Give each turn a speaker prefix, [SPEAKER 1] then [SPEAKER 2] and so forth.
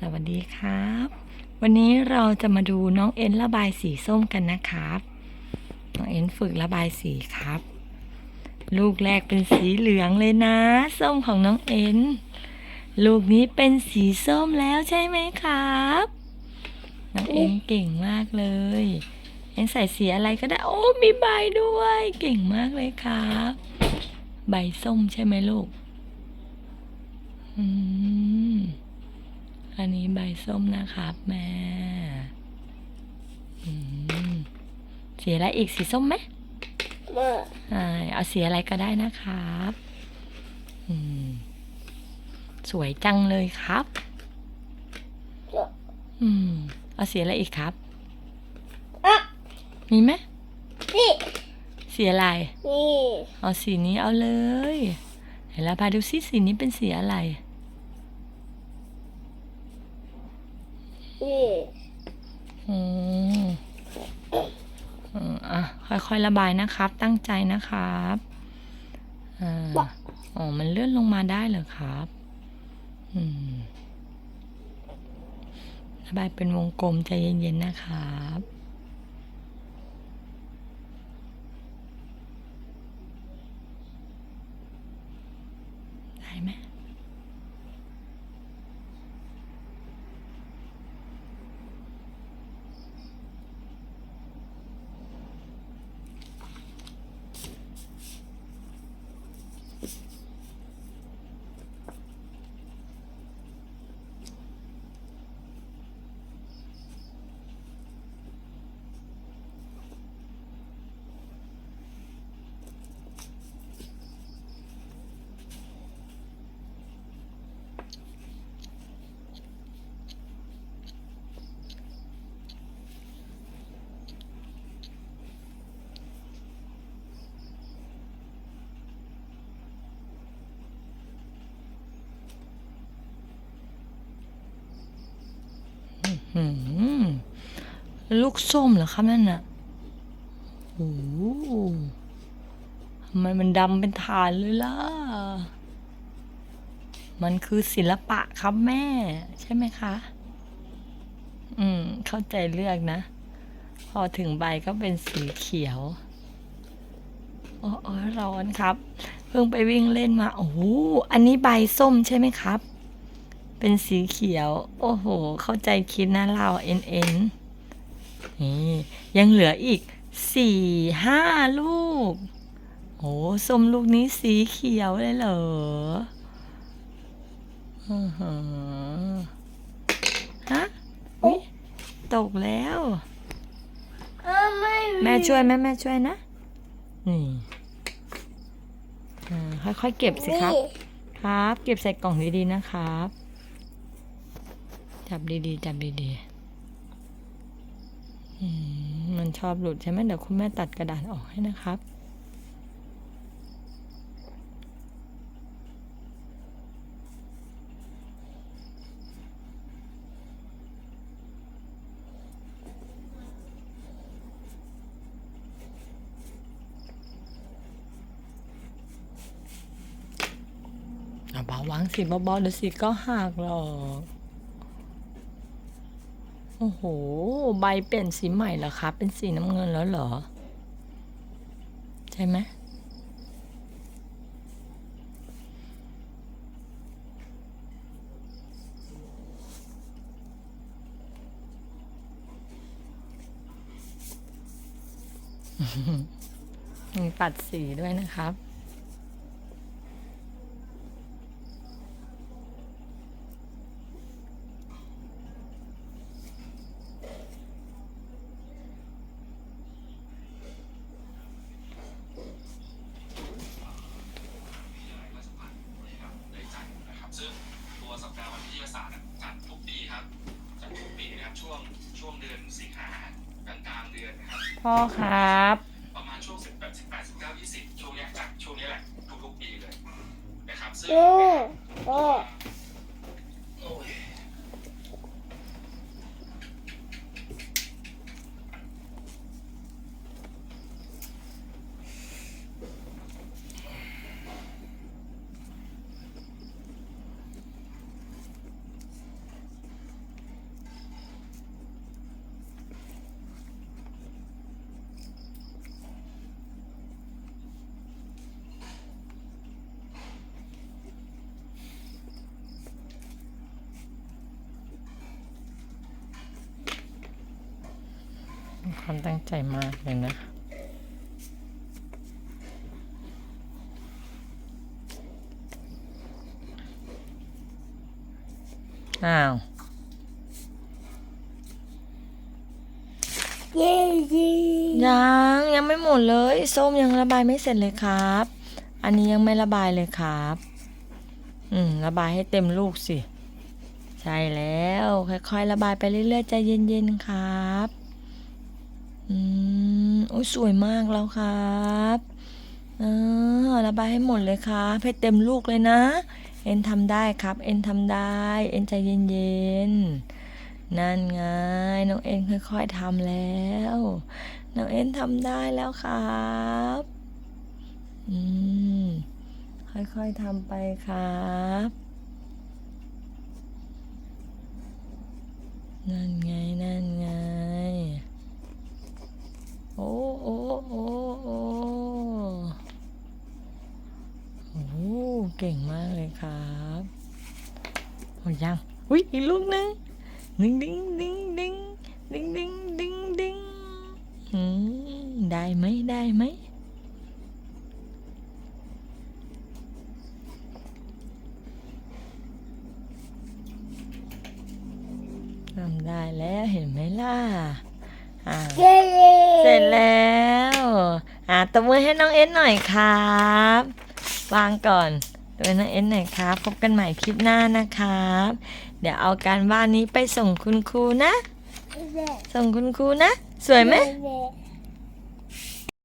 [SPEAKER 1] สวัสดีครับ วันนี้เราจะมาดูน้องเอ็นระบายสีส้มกันนะครับ น้องเอ็นฝึกระบายสีครับ ลูกแรกเป็นสีเหลืองเลยนะ ส้มของน้องเอ็น ลูกนี้เป็นสีส้มแล้วใช่ไหมครับ น้องเอ็นเก่งมากเลย เอ็นใส่สีอะไรก็ได้ โอ้มีใบด้วย เก่งมากเลยครับ ใบส้มใช่ไหมลูก อืม อันนี้ใบส้มนะครับแม่อืมสีอะไรอีกสีส้มไหม
[SPEAKER 2] มา
[SPEAKER 1] ใช่เอาสีอะไรก็ได้นะครับอืมสวยจังเลยครับ
[SPEAKER 2] จะ
[SPEAKER 1] อืมเอาสีอะไรอีกครับ
[SPEAKER 2] อะ
[SPEAKER 1] มีไหม
[SPEAKER 2] นี่
[SPEAKER 1] สีอะไร
[SPEAKER 2] นี่
[SPEAKER 1] เอาสีนี้เอาเลยไหนละพาดูซิสีนี้เป็นสีอะไร
[SPEAKER 2] นี่
[SPEAKER 1] อืมอืมอะค่อยๆระบายนะครับ ตั้งใจนะครับอ่าอ๋อ มันเลื่อนลงมาได้เหรอครับ อืมระบายเป็นวงกลมใจเย็นๆนะครับได้ไหม อืม ลูกส้มเหรอครับนั่นน่ะโอ้โหทำไมมันดำเป็นฐานเลยล่ะ มันคือศิลปะครับแม่ ใช่ไหมคะ อืม เข้าใจเลือกนะ พอถึงใบก็เป็นสีเขียวโอ้โอ้ร้อนครับ เพิ่งไปวิ่งเล่นมา โอ้โหอันนี้ใบส้มใช่ไหมครับ เป็นสีเขียว โอ้โห เข้าใจคิดนะเราเอ็นเอ็นนี่ยังเหลืออีกสี่ห้าลูก โอ้ส้มลูกนี้สีเขียวเลยเหรออือหือฮะอุ๊ยตกแล้ว
[SPEAKER 2] อะไม่
[SPEAKER 1] แม่ช่วยแม่แม่ช่วยนะ นี่อ่าค่อยๆเก็บสิครับ
[SPEAKER 2] นี่
[SPEAKER 1] ครับ เก็บใส่กล่องดีๆนะครับ จับดีๆ จับดีๆมันชอบหลุดใช่ไหมเดี๋ยวคุณแม่ตัดกระดาษออกให้นะครับเอาเบาวางสิเบาๆเดี๋ยวสิก็หักหรอก โอ้โห ใบเปลี่ยนสีใหม่เหรอคะเป็นสีน้ำเงินแล้วเหรอ ใช่ไหมมีปัดสีด้วยนะครับ
[SPEAKER 3] ได้จัดนะครับซึ่งตัวสัปดาห์วันวิทยาศาสตร์อะจัดทุกปีครับจัดทุกปีนะครับช่วงช่วงเดือนสิงหากลางกลางๆเดือนนะครับ
[SPEAKER 1] พ่อครับ
[SPEAKER 3] ประมาณช่วง18 18 19 20ช่วงเนี้ยจัดช่วงนี้แหละทุกๆปีเลยนะครับซึ่ง
[SPEAKER 2] โอ้โอ้
[SPEAKER 1] ความตั้งใจมากเลยนะอ้าว
[SPEAKER 2] เย้เย้
[SPEAKER 1] ยังยังไม่หมดเลยส้มยังระบายไม่เสร็จเลยครับ อันนี้ยังไม่ระบายเลยครับ อืมระบายให้เต็มลูกสิ ใช่แล้ว ค่อยๆระบายไปเรื่อยๆใจเย็นๆครับ อืมโอ้ยสวยมากแล้วครับเออระบายให้หมดเลยครับให้เต็มลูกเลยนะ เอ็นทำได้ครับ เอ็นทำได้ เอ็นใจเย็นๆ นั่นไง น้องเอ็นค่อยๆทำแล้ว น้องเอ็นทำได้แล้วครับอืมค่อยๆทำไปครับนั่นไงนั่นไง โอ้โอ้โอ้โอ้โอ้เก่งมากเลยครับโอ้ยังอุ้ยอีกลูกหนึงดิ้งดิ้งดิ้งดิ้งดิ้งดิ้งดิ้งดิ้งอืมได้ไหมได้ไหมทำได้แล้วเห็นไหมล่ะอ่า
[SPEAKER 2] เย้เย้
[SPEAKER 1] เสร็จแล้ว อ่าตบมือให้น้องเอ็นหน่อยครับ วางก่อน ตบมือน้องเอ็นหน่อยครับ พบกันใหม่คลิปหน้านะครับ เดี๋ยวเอาการบ้านนี้ไปส่งคุณครูนะ
[SPEAKER 2] เย้
[SPEAKER 1] ส่งคุณครูนะ สวยไหม
[SPEAKER 2] เย้